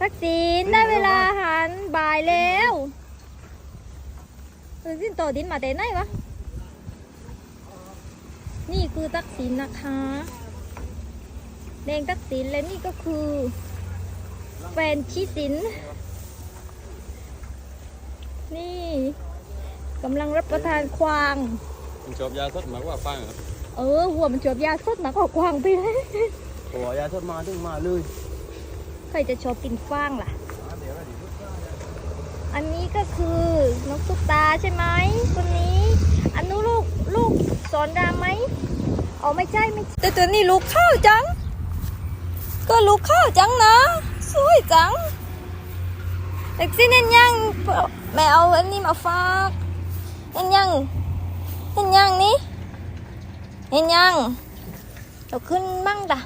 ทักษิณได้เวลาอาหารบ่ายแล้วทักษิณต่อดินมาแต่ไหนวะ นี่คือทักษิณนะคะแดงทักษิณและนี่ก็คือแฟนชิสิน นี่กำลังรับประทานควางผมชอบยาสดมากกว่าฟังเหรอเออหัวมันจวบยาสดมากกว่าควางไปเลยโอ้ยาสดมาถึงมาเลย ใครจะชอบกินฟางล่ะ อันนี้ก็คือนกตุ๊กตาใช่ไหมคนนี้ อันนู้นลูกลูกสอนรามไหมอ๋อไม่ใช่ไม่ใช่แต่ตัวนี้ลูกข้าวจัง ก็ลูกข้าวจังนะ สวยจังเด็กสิเห็นยังแม่เอาอันนี้มาฝากเห็นยังเห็นยังนี่เห็นยังเราขึ้นมั่งด่ะ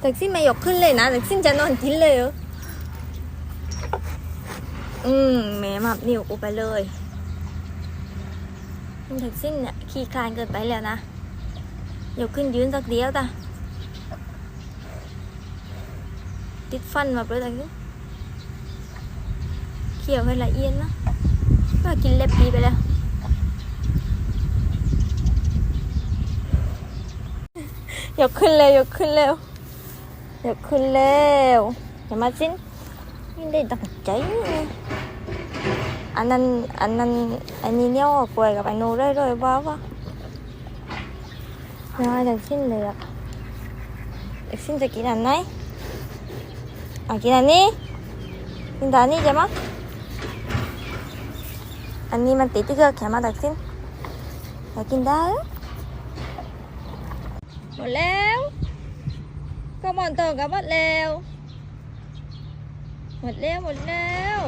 แท็กซี่ไม่ยกขึ้นเลยนะแท็กซี่จะนอนกินเลยเหรออืมแม่มับนิ้วกูไปเลยแท็กซี่เนี่ยขี้คลานเกินไปแล้วนะยกขึ้นยืนสักเดียวตาติดฟันมาเลยแท็กซี่เขี่ยวให้ละเอียดนะก็กินเล็บดีไปแล้วยกขึ้นเลยยกขึ้นเร็ว เดี๋ยวขึ้นแล้วอย่ามาสิ้นไม่ได้ตั้งใจอันนั้นอันนั้นอันนี้เนี่ยออกล้วยกับไอ้โนได้เลยว้าวะน้อยเด็กสิ้นเลยอะเด็กสิ้นจะกินอันไหนอะกินอันนี้กินแต่อันนี้ใช่ไหมอันนี้มันติดที่เกลือแข็งมาเด็กสิ้นอยากกินได้หมดแล้ว ก็หมอนทองก็หมดแล้ว หมดแล้วหมดแล้ว